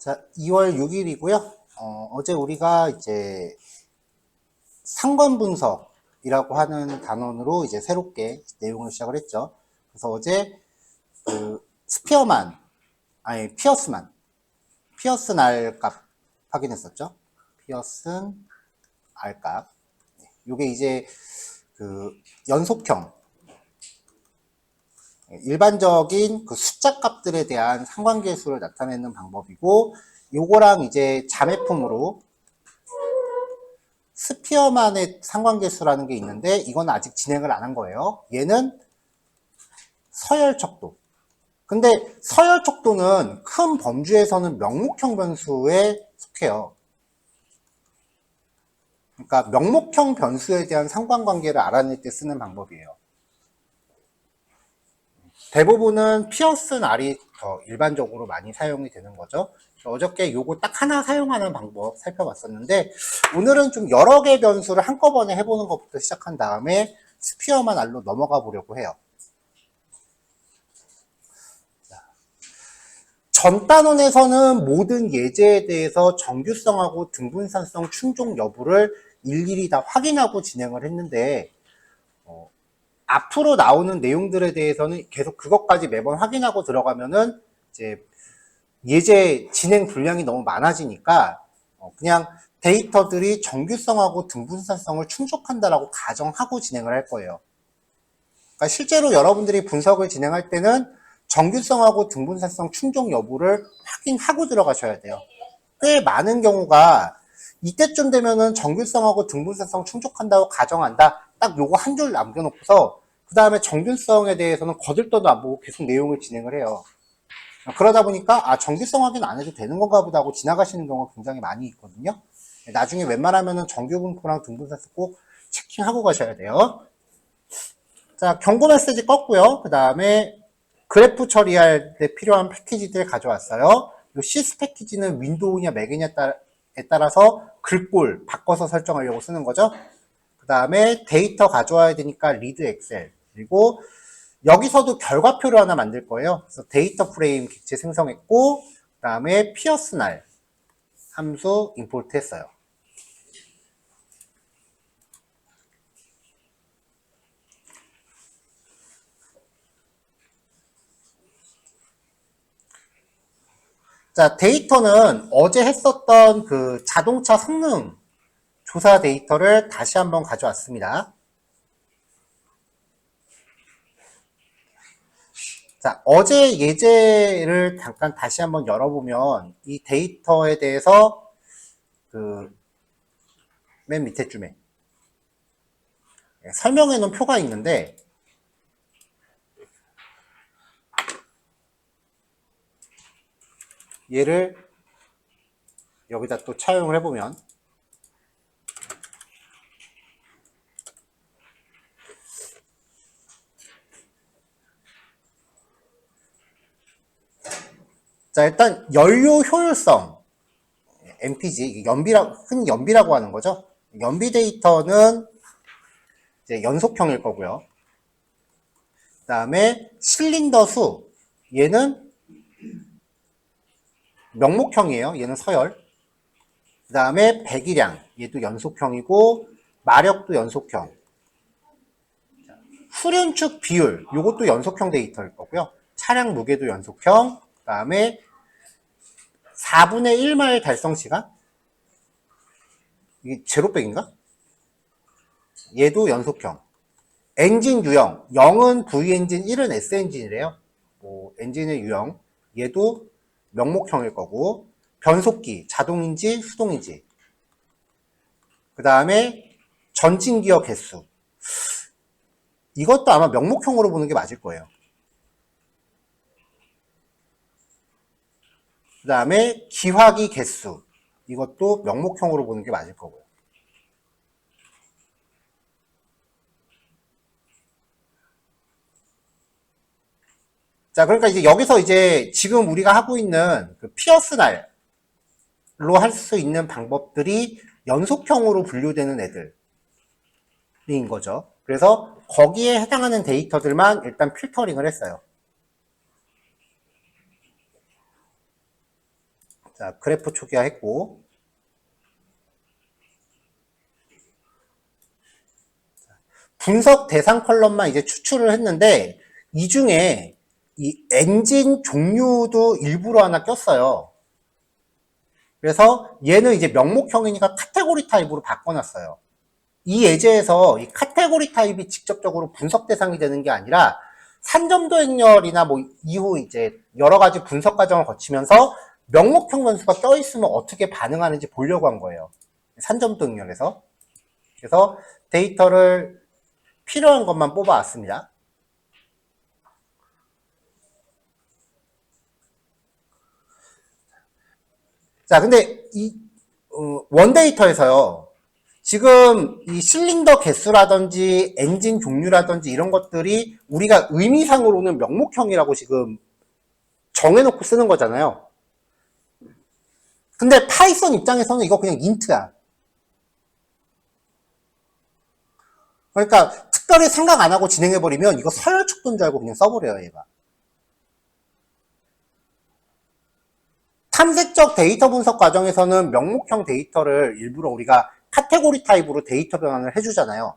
자, 2월 6일이고요. 어, 제 우리가 이제 상관 분석이라고 하는 단원으로 이제 새롭게 내용을 시작을 했죠. 그래서 어제 그 스피어만 아니 피어스만 피어슨 R값 확인했었죠. 피어슨 R값. 요게 이제 그 연속형 일반적인 그 숫자 값들에 대한 상관계수를 나타내는 방법이고 요거랑 이제 자매품으로 스피어만의 상관계수라는 게 있는데 이건 아직 진행을 안 한 거예요. 얘는 서열 척도. 근데 서열 척도는 큰 범주에서는 명목형 변수에 속해요. 그러니까 명목형 변수에 대한 상관관계를 알아낼 때 쓰는 방법이에요. 대부분은 피어슨 R이 더 일반적으로 많이 사용이 되는 거죠. 어저께 요거 딱 하나 사용하는 방법 살펴봤었는데 오늘은 좀 여러 개 변수를 한꺼번에 해보는 것부터 시작한 다음에 스피어만 R로 넘어가 보려고 해요. 전 단원에서는 모든 예제에 대해서 정규성하고 등분산성 충족 여부를 일일이 다 확인하고 진행을 했는데 어, 앞으로 나오는 내용들에 대해서는 계속 그것까지 매번 확인하고 들어가면은 이제 예제 진행 분량이 너무 많아지니까 어, 그냥 데이터들이 정규성하고 등분산성을 충족한다라고 가정하고 진행을 할 거예요. 그러니까 실제로 여러분들이 분석을 진행할 때는 정규성하고 등분산성 충족 여부를 확인하고 들어가셔야 돼요. 꽤 많은 경우가 이때쯤 되면은 정규성하고 등분산성 충족한다고 가정한다. 딱 요거 한 줄 남겨놓고서 그 다음에 정균성에 대해서는 거들떠도 안 보고 계속 내용을 진행을 해요. 그러다 보니까 아 정규성 확인 안 해도 되는 건가 보다 하고 지나가시는 경우가 굉장히 많이 있거든요. 나중에 웬만하면은 정규 분포랑 등분산성 꼭 체킹하고 가셔야 돼요. 자 경고 메시지 껐고요. 그 다음에 그래프 처리할 때 필요한 패키지들 가져왔어요. 이 시스 패키지는 윈도우냐 맥이냐에 따라서 글꼴 바꿔서 설정하려고 쓰는 거죠. 그 다음에 데이터 가져와야 되니까 리드 엑셀 그리고 여기서도 결과표를 하나 만들 거예요. 그래서 데이터 프레임 객체 생성했고 그 다음에 피어스날 함수 임포트 했어요. 자, 데이터는 어제 했었던 그 자동차 성능 조사 데이터를 다시 한번 가져왔습니다. 자, 어제 예제를 잠깐 다시 한번 열어보면 이 데이터에 대해서 그 맨 밑에 쯤에 설명해 놓은 표가 있는데 얘를 여기다 또 차용을 해보면 자 일단 연료 효율성 MPG 연비라 흔히 연비라고 하는 거죠. 연비 데이터는 이제 연속형일 거고요. 그 다음에 실린더 수 얘는 명목형이에요. 얘는 서열. 그 다음에 배기량 얘도 연속형이고 마력도 연속형. 후륜축 비율 요것도 연속형 데이터일 거고요. 차량 무게도 연속형. 그 다음에 4분의 1마일 달성 시간? 이게 제로백인가? 얘도 연속형. 엔진 유형. 0은 V 엔진, 1은 S 엔진이래요. 뭐, 엔진의 유형. 얘도 명목형일 거고, 변속기, 자동인지, 수동인지. 그 다음에 전진 기어 개수. 이것도 아마 명목형으로 보는 게 맞을 거예요. 그 다음에 기화기 개수. 이것도 명목형으로 보는 게 맞을 거고요. 자, 그러니까 이제 여기서 이제 지금 우리가 하고 있는 그 피어스 날로 할 수 있는 방법들이 연속형으로 분류되는 애들인 거죠. 그래서 거기에 해당하는 데이터들만 일단 필터링을 했어요. 자, 그래프 초기화 했고. 분석 대상 컬럼만 이제 추출을 했는데, 이 중에 이 엔진 종류도 일부러 하나 꼈어요. 그래서 얘는 이제 명목형이니까 카테고리 타입으로 바꿔놨어요. 이 예제에서 이 카테고리 타입이 직접적으로 분석 대상이 되는 게 아니라 산점도 행렬이나 뭐 이후 이제 여러 가지 분석 과정을 거치면서 명목형 변수가 껴 있으면 어떻게 반응하는지 보려고 한 거예요. 산점도 행렬에서. 그래서 데이터를 필요한 것만 뽑아왔습니다. 자, 근데 이 어, 원데이터에서요. 지금 이 실린더 개수라든지 엔진 종류라든지 이런 것들이 우리가 의미상으로는 명목형이라고 지금 정해놓고 쓰는 거잖아요. 근데 파이썬 입장에서는 이거 그냥 인트야. 그러니까 특별히 생각 안 하고 진행해버리면 이거 서열축도인 줄 알고 그냥 써버려요, 얘가. 탐색적 데이터 분석 과정에서는 명목형 데이터를 일부러 우리가 카테고리 타입으로 데이터 변환을 해주잖아요.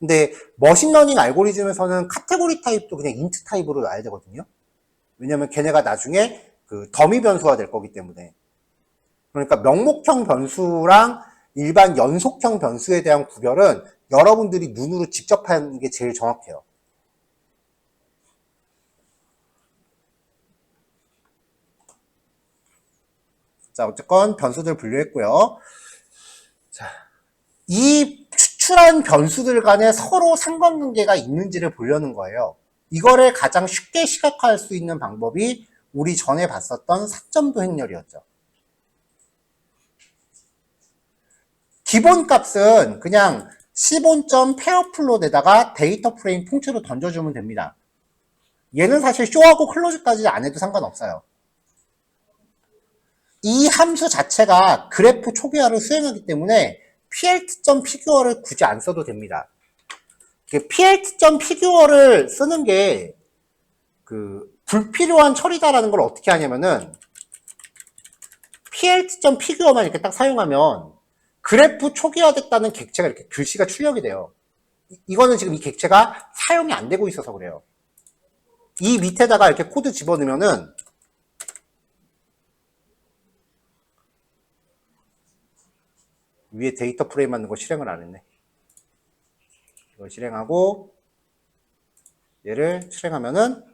근데 머신러닝 알고리즘에서는 카테고리 타입도 그냥 인트 타입으로 놔야 되거든요. 왜냐면 걔네가 나중에 그 더미 변수가 될 거기 때문에. 그러니까 명목형 변수랑 일반 연속형 변수에 대한 구별은 여러분들이 눈으로 직접 하는 게 제일 정확해요. 자, 어쨌건 변수들 분류했고요. 자, 이 추출한 변수들 간에 서로 상관관계가 있는지를 보려는 거예요. 이거를 가장 쉽게 시각화할 수 있는 방법이 우리 전에 봤었던 사점도 행렬이었죠. 기본 값은 그냥 시본점 페어플롯에다가 데이터 프레임 통째로 던져주면 됩니다. 얘는 사실 쇼하고 클로즈까지 안 해도 상관없어요. 이 함수 자체가 그래프 초기화를 수행하기 때문에 plt.점 피규어를 굳이 안 써도 됩니다. plt.점 피규어를 쓰는 게 그 불필요한 처리다라는 걸 어떻게 하냐면은 plt.점 피규어만 이렇게 딱 사용하면 그래프 초기화됐다는 객체가 이렇게 글씨가 출력이 돼요. 이- 이거는 지금 이 객체가 사용이 안 되고 있어서 그래요. 이 밑에다가 이렇게 코드 집어넣으면은 위에 데이터 프레임 만든 거 실행을 안 했네. 이걸 실행하고 얘를 실행하면은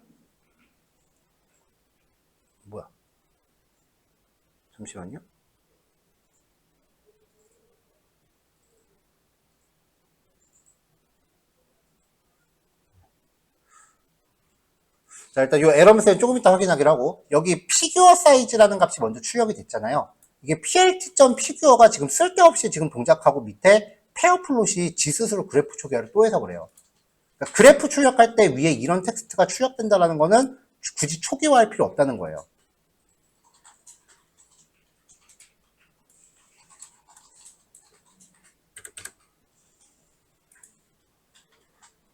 뭐야? 잠시만요. 자, 일단 이 에러 메시지 조금 이따 확인하기로 하고, 여기 피규어 사이즈라는 값이 먼저 출력이 됐잖아요. 이게 plt.figure가 지금 쓸데없이 지금 동작하고 밑에 페어 플롯이 지 스스로 그래프 초기화를 또 해서 그래요. 그러니까 그래프 출력할 때 위에 이런 텍스트가 출력된다는 거는 굳이 초기화할 필요 없다는 거예요.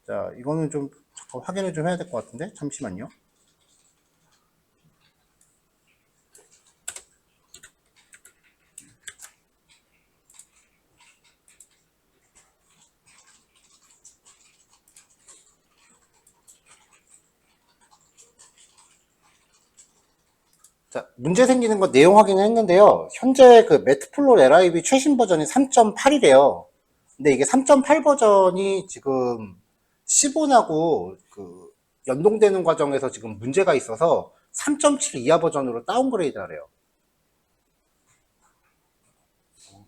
자, 이거는 좀 잠깐 확인을 좀 해야 될 것 같은데 잠시만요. 자, 문제 생기는 거 내용 확인을 했는데요. 현재 그 매트플롯 LIB 최신 버전이 3.8이래요. 근데 이게 3.8 버전이 지금 10원하고 그 연동되는 과정에서 지금 문제가 있어서 3.7 이하 버전으로 다운그레이드 하래요.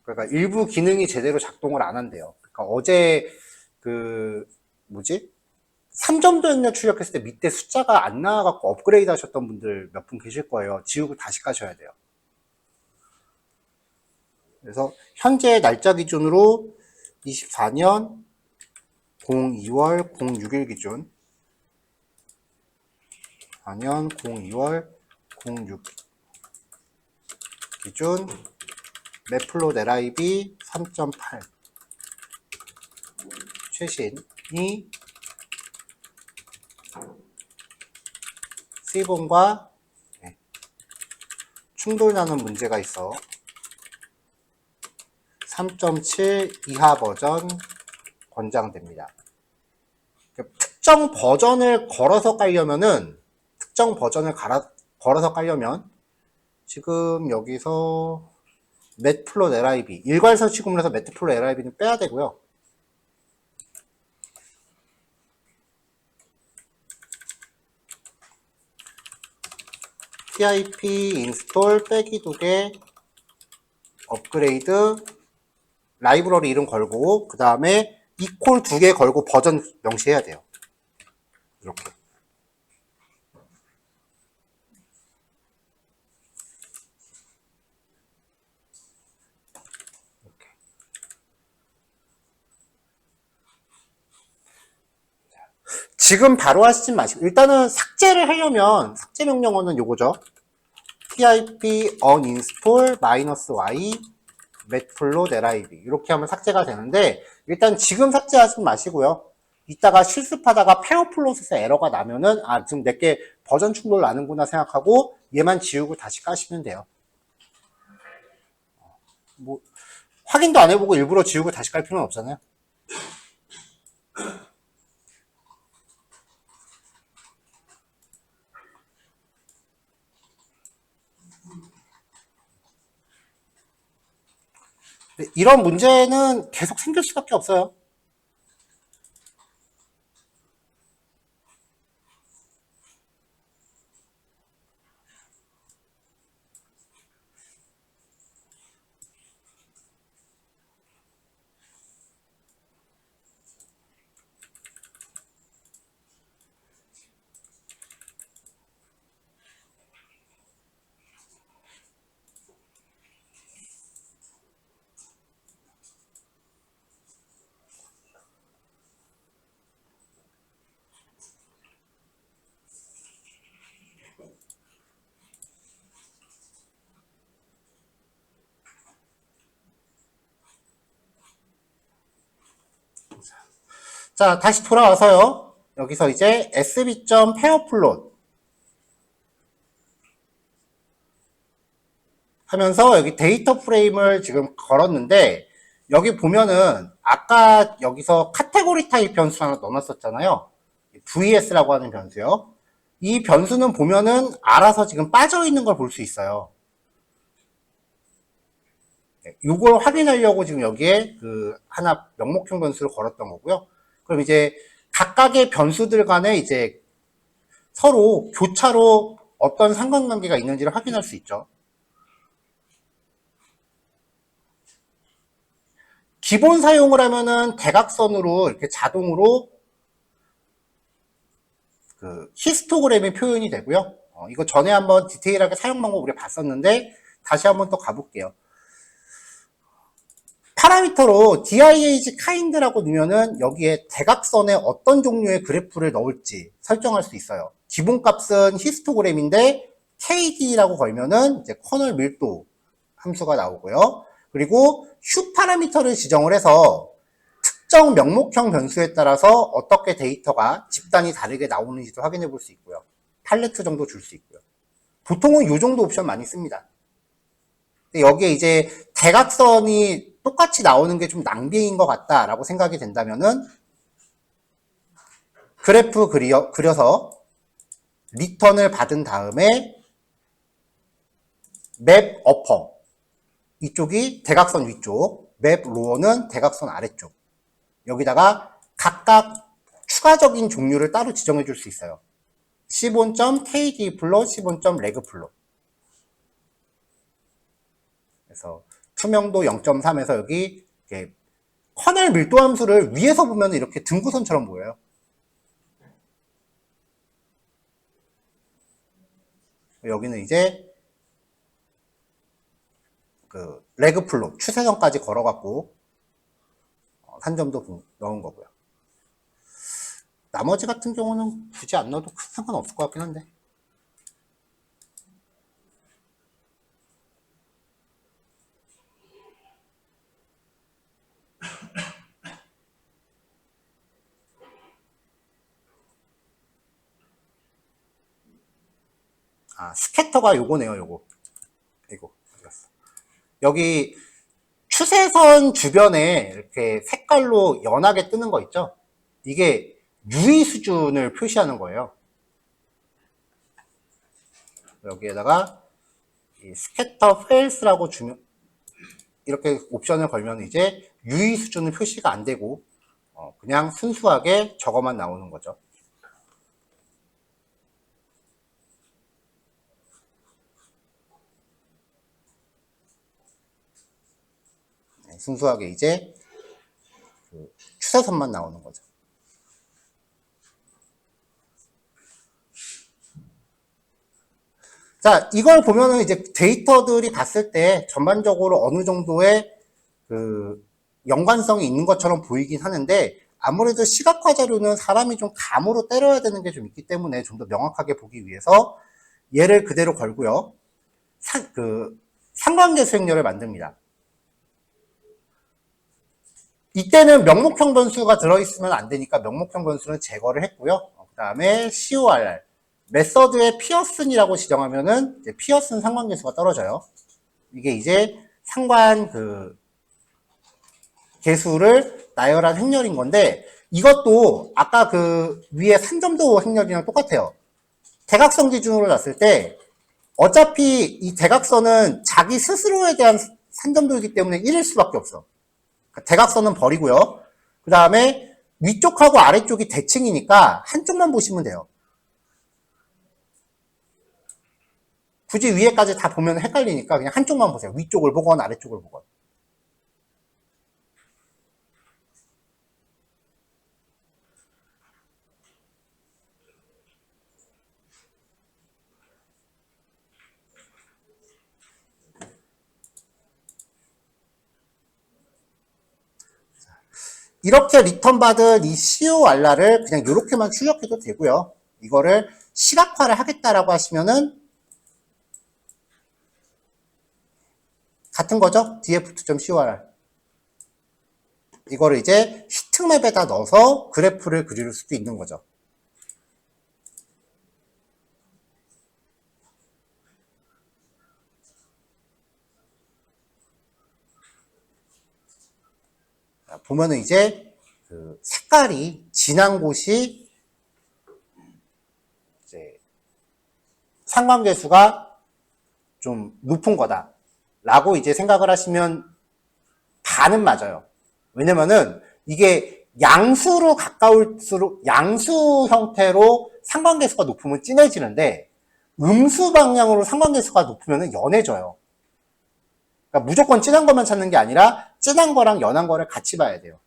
그러니까 일부 기능이 제대로 작동을 안 한대요. 그러니까 어제 그 뭐지? 3점도 행렬 출력했을 때 밑에 숫자가 안 나와갖고 업그레이드 하셨던 분들 몇 분 계실 거예요. 지우고 다시 까셔야 돼요. 그래서 현재 날짜 기준으로 24년 02월 06일 기준. 4년 02월 06 기준. 매플롯 LIB 3.8 최신이 C본과 충돌 나는 문제가 있어. 3.7 이하 버전 권장됩니다. 특정 버전을 걸어서 깔려면은 특정 버전을 갈아, 걸어서 깔려면 지금 여기서 맷플롯 LIB 일괄 설치구문에서 맷플롯 LIB는 빼야 되고요. PIP 인스톨 빼기 두개 업그레이드 라이브러리 이름 걸고 그 다음에 이콜 두개 걸고 버전 명시해야 돼요. 이렇게. 지금 바로 하시지 마시고 일단은 삭제를 하려면 삭제 명령어는 요거죠. pip metflow lib 이렇게 하면 삭제가 되는데 일단 지금 삭제하지 마시고요. 이따가 실습하다가 페어 플롯에서 에러가 나면은 아 지금 내게 버전 충돌 나는구나 생각하고 얘만 지우고 다시 까시면 돼요. 뭐 확인도 안 해보고 일부러 지우고 다시 깔 필요는 없잖아요. 이런 문제는 계속 생길 수밖에 없어요. 자, 다시 돌아와서요. 여기서 이제 sb.pairplot 하면서 여기 데이터 프레임을 지금 걸었는데 여기 보면은 아까 여기서 카테고리 타입 변수 하나 넣어놨었잖아요. VS라고 하는 변수요. 이 변수는 보면은 알아서 지금 빠져 있는 걸 볼 수 있어요. 이걸 확인하려고 지금 여기에 그 하나 명목형 변수를 걸었던 거고요. 그럼 이제 각각의 변수들 간에 이제 서로 교차로 어떤 상관관계가 있는지를 확인할 수 있죠. 기본 사용을 하면은 대각선으로 이렇게 자동으로 그 히스토그램이 표현이 되고요. 어, 이거 전에 한번 디테일하게 사용 방법 우리 봤었는데 다시 한번 또 가볼게요. 파라미터로 diag kind라고 넣으면은 여기에 대각선에 어떤 종류의 그래프를 넣을지 설정할 수 있어요. 기본 값은 히스토그램인데 kd라고 걸면은 이제 커널 밀도 함수가 나오고요. 그리고 휴 파라미터를 지정을 해서 특정 명목형 변수에 따라서 어떻게 데이터가 집단이 다르게 나오는지도 확인해 볼 수 있고요. 팔레트 정도 줄 수 있고요. 보통은 이 정도 옵션 많이 씁니다. 여기에 이제 대각선이 똑같이 나오는 게 좀 낭비인 것 같다라고 생각이 된다면은 그래프 그려, 그려서 리턴을 받은 다음에 맵 어퍼 이쪽이 대각선 위쪽 맵 로어는 대각선 아래쪽 여기다가 각각 추가적인 종류를 따로 지정해 줄 수 있어요. 15.kd 플롯, 15.레그 플롯. 그래서 투명도 0.3에서 여기 이렇게 커넬 밀도 함수를 위에서 보면 이렇게 등구선처럼 보여요. 여기는 이제 그 레그 플롯 추세선까지 걸어갖고 산점도 넣은 거고요. 나머지 같은 경우는 굳이 안 넣어도 큰 상관없을 것 같긴 한데. 아, 스캐터가 요거네요, 요거. 여기 추세선 주변에 이렇게 색깔로 연하게 뜨는 거 있죠? 이게 유의 수준을 표시하는 거예요. 여기에다가 이 스캐터 페일스라고 주면 이렇게 옵션을 걸면 이제 유의 수준은 표시가 안 되고 어, 그냥 순수하게 저거만 나오는 거죠. 순수하게 이제 그 추세선만 나오는 거죠. 자, 이걸 보면은 이제 데이터들이 봤을 때 전반적으로 어느 정도의 그 연관성이 있는 것처럼 보이긴 하는데 아무래도 시각화 자료는 사람이 좀 감으로 때려야 되는 게 좀 있기 때문에 좀 더 명확하게 보기 위해서 얘를 그대로 걸고요. 사- 그 상관계 수행렬을 만듭니다. 이때는 명목형 변수가 들어있으면 안 되니까 명목형 변수는 제거를 했고요. 그 다음에 CORR 메서드의 피어슨이라고 지정하면은 피어슨 상관계수가 떨어져요. 이게 이제 상관 그 계수를 나열한 행렬인 건데 이것도 아까 그 위에 산점도 행렬이랑 똑같아요. 대각선 기준으로 놨을 때 어차피 이 대각선은 자기 스스로에 대한 산점도이기 때문에 1일 수밖에 없어. 대각선은 버리고요. 그 다음에 위쪽하고 아래쪽이 대칭이니까 한쪽만 보시면 돼요. 굳이 위에까지 다 보면 헷갈리니까 그냥 한쪽만 보세요. 위쪽을 보건 아래쪽을 보건. 이렇게 리턴 받은 이 CORR를 그냥 이렇게만 출력해도 되고요. 이거를 시각화를 하겠다라고 하시면은 같은 거죠? df2.corr. 이거를 이제 히트맵에다 넣어서 그래프를 그릴 수도 있는 거죠. 보면은 이제 그 색깔이 진한 곳이 이제 상관계수가 좀 높은 거다. 라고 이제 생각을 하시면 반은 맞아요. 왜냐면은 이게 양수로 가까울수록 양수 형태로 상관계수가 높으면 진해지는데 음수 방향으로 상관계수가 높으면 연해져요. 그러니까 무조건 진한 것만 찾는 게 아니라 진한 거랑 연한 거를 같이 봐야 돼요.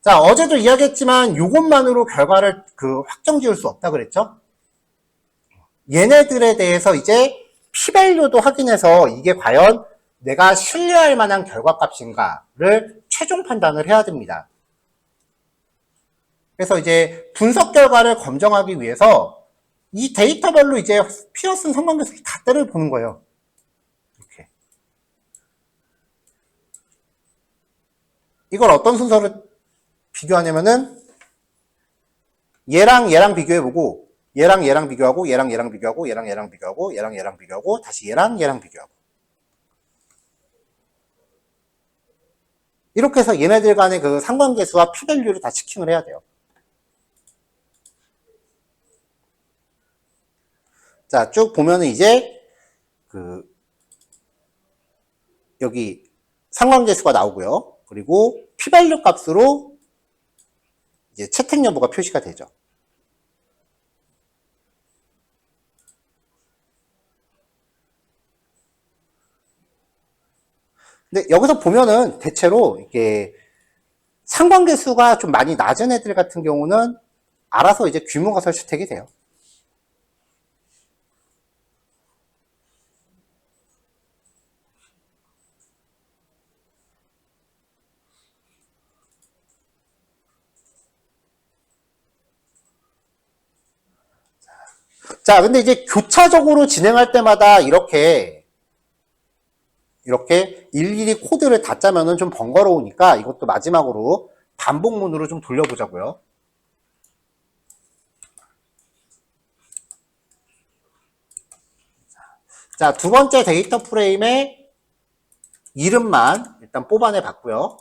자, 어제도 이야기했지만 이것만으로 결과를 그 확정 지을 수 없다 그랬죠? 얘네들에 대해서 이제 p-value도 확인해서 이게 과연 내가 신뢰할 만한 결과값인가를 최종 판단을 해야 됩니다. 그래서 이제 분석 결과를 검증하기 위해서 이 데이터별로 이제 피어슨 상관계수 다 때를 보는 거예요. 이렇게. 이걸 어떤 순서로 비교하냐면은 얘랑 얘랑 비교해보고 얘랑 얘랑 비교하고 얘랑 얘랑 비교하고 얘랑 얘랑 비교하고 얘랑 얘랑 비교하고 다시 얘랑 얘랑 비교하고 이렇게 해서 얘네들 간의 그 상관계수와 p-value를 다 치킨을 해야 돼요. 자, 쭉 보면은 이제 그 여기 상관계수가 나오고요. 그리고 p-value 값으로 이제 채택 여부가 표시가 되죠. 근데 여기서 보면은 대체로 이게 상관계수가 좀 많이 낮은 애들 같은 경우는 알아서 이제 규모가 설치택이 돼요. 자, 근데 이제 교차적으로 진행할 때마다 이렇게 이렇게 일일이 코드를 닫자면은 좀 번거로우니까 이것도 마지막으로 반복문으로 좀 돌려보자고요. 자, 두 번째 데이터 프레임의 이름만 일단 뽑아내 봤고요.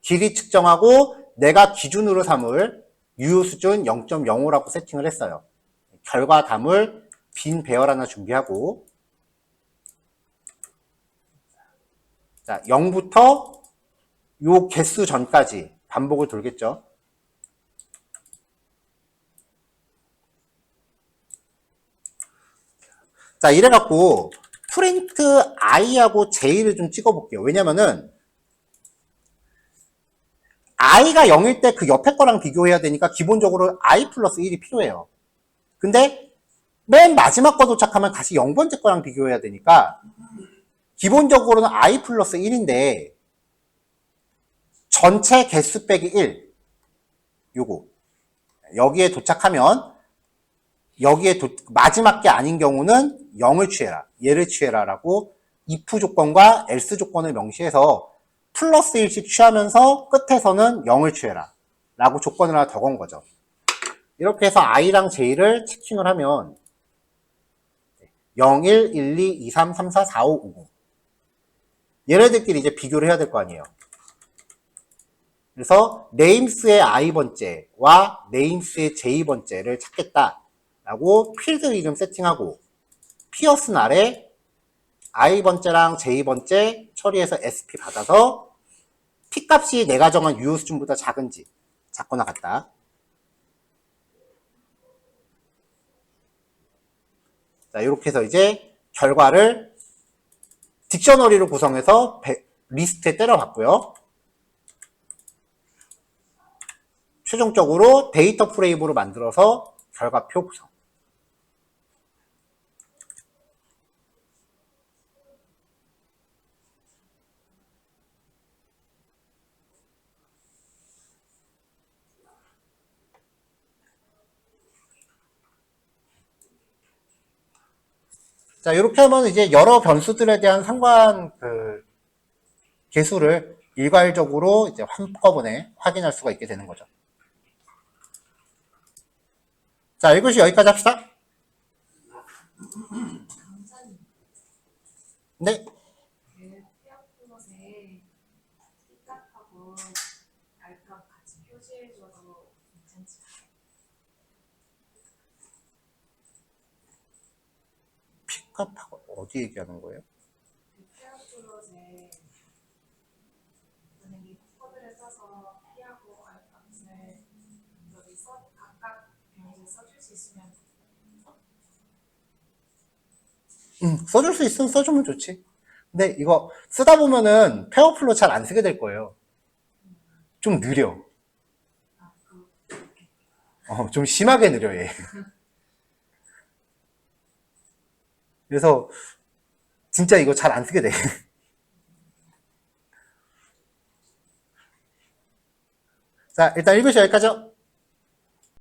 길이 측정하고 내가 기준으로 삼을 유효 수준 0.05라고 세팅을 했어요. 결과 담을 빈 배열 하나 준비하고 자, 0부터 요 개수 전까지 반복을 돌겠죠. 자, 이래갖고 프린트 i하고 j를 좀 찍어볼게요. 왜냐면은 i가 0일 때 그 옆에 거랑 비교해야 되니까 기본적으로 i 플러스 1이 필요해요. 근데 맨 마지막 거 도착하면 다시 0번째 거랑 비교해야 되니까 기본적으로는 i 플러스 1인데 전체 개수 빼기 1 요거. 여기에 도착하면 여기에 도- 마지막 게 아닌 경우는 0을 취해라. 얘를 취해라 라고 if 조건과 else 조건을 명시해서 플러스 1씩 취하면서 끝에서는 0을 취해라. 라고 조건을 하나 더 건 거죠. 이렇게 해서 i랑 j를 체킹을 하면 0, 1, 1, 2, 2, 3, 3, 4, 4, 5, 5, 9 얘네들끼리 이제 비교를 해야 될 거 아니에요. 그래서 네임스의 i번째와 네임스의 j번째를 찾겠다라고 필드 이름 세팅하고 피어슨 아래 i번째랑 j번째 처리해서 sp 받아서 p 값이 내가 정한 유효 수준보다 작은지 작거나 같다. 자, 이렇게 해서 이제 결과를 딕셔너리로 구성해서 배- 리스트에 때려봤고요. 최종적으로 데이터 프레임으로 만들어서 결과표 구성. 자, 이렇게 하면 이제 여러 변수들에 대한 상관 그 개수를 일괄적으로 이제 한꺼번에 확인할 수가 있게 되는 거죠. 자, 1교시 여기까지 합시다. 네. 그 페어플롯에 B값하고 R값 같이 표시해줘도 괜찮지 픽업하고 어디 얘기하는 거예요? 그 페어플롯에 만약에 코드를 써서 P하고 R값을 여 변수에 써줄 수 있으면 음, 써줄 수 있으면 써주면 좋지. 근데 이거 쓰다 보면은 페어플로 잘 안 쓰게 될 거예요. 좀 느려. 아그 어, 좀 심하게 느려, 얘. 그래서, 진짜 이거 잘 안 쓰게 돼. 자, 일단 1교시 여기까지요.